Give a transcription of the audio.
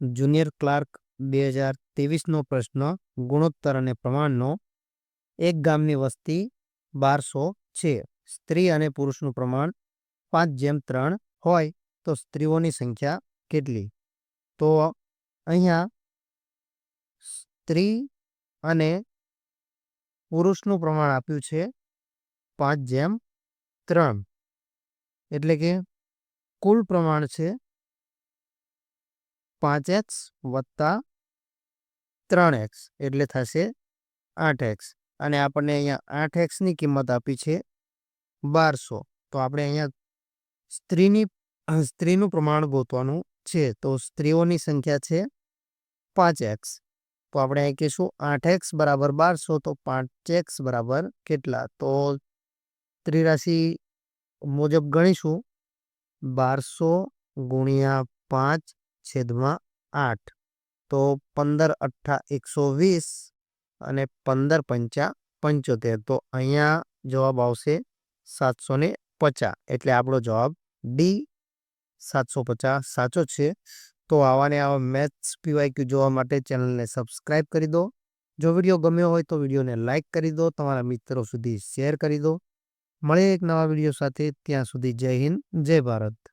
Junior clerk બે હજાર ત્રેવીસનો પ્રશ્ન, ગુણોત્તર અને પ્રમાણનો. એક ગામની વસ્તી બારસો છે. સ્ત્રી અને પુરુષનું પ્રમાણ પાંચ જેમ ત્રણ હોય તો સ્ત્રીઓની સંખ્યા કેટલી? તો અહીંયા સ્ત્રી અને પુરુષનું પ્રમાણ આપ્યું છે પાંચ જેમ ત્રણ. એટલે કે કુલ પ્રમાણ છે પાંચ એક્સ વત્તા ત્રણ એક્સ એટલે થશે આઠ એક્સ. અને આપણને અહીંયા આઠ એક્સની કિંમત આપી છે બારસો. તો આપણે અહીંયા સ્ત્રીની, સ્ત્રીનું પ્રમાણ ગોતવાનું છે. તો સ્ત્રીઓની સંખ્યા છે પાંચ એક્સ. તો આપણે અહીં કહીશું આઠ એક્સ બરાબર બારસો, તો પાંચ એક્સ બરાબર કેટલા? તો ત્રિરાશિ મુજબ ગણીશું બારસો ગુણ્યા પાંચ છેદમાં આઠ. તો પંદર અઠ્ઠા એકસો વીસ અને પંદર પંચા પંચોતેર. તો અહીંયા જવાબ આવશે સાતસો ને પચાસ. એટલે આપણો જવાબ ડી સાતસો પચાસ સાચો છે. તો આવાને આવા મેથ્સ પીવાયક્યુ જોવા માટે ચેનલને સબસ્ક્રાઇબ કરી દો. જો વીડિયો ગમ્યો હોય તો વિડીયોને લાઇક કરી દો. તમારા મિત્રો સુધી શેર કરી દો. મળે એક નવા વીડિયો સાથે. ત્યાં સુધી જય હિન્દ, જય ભારત.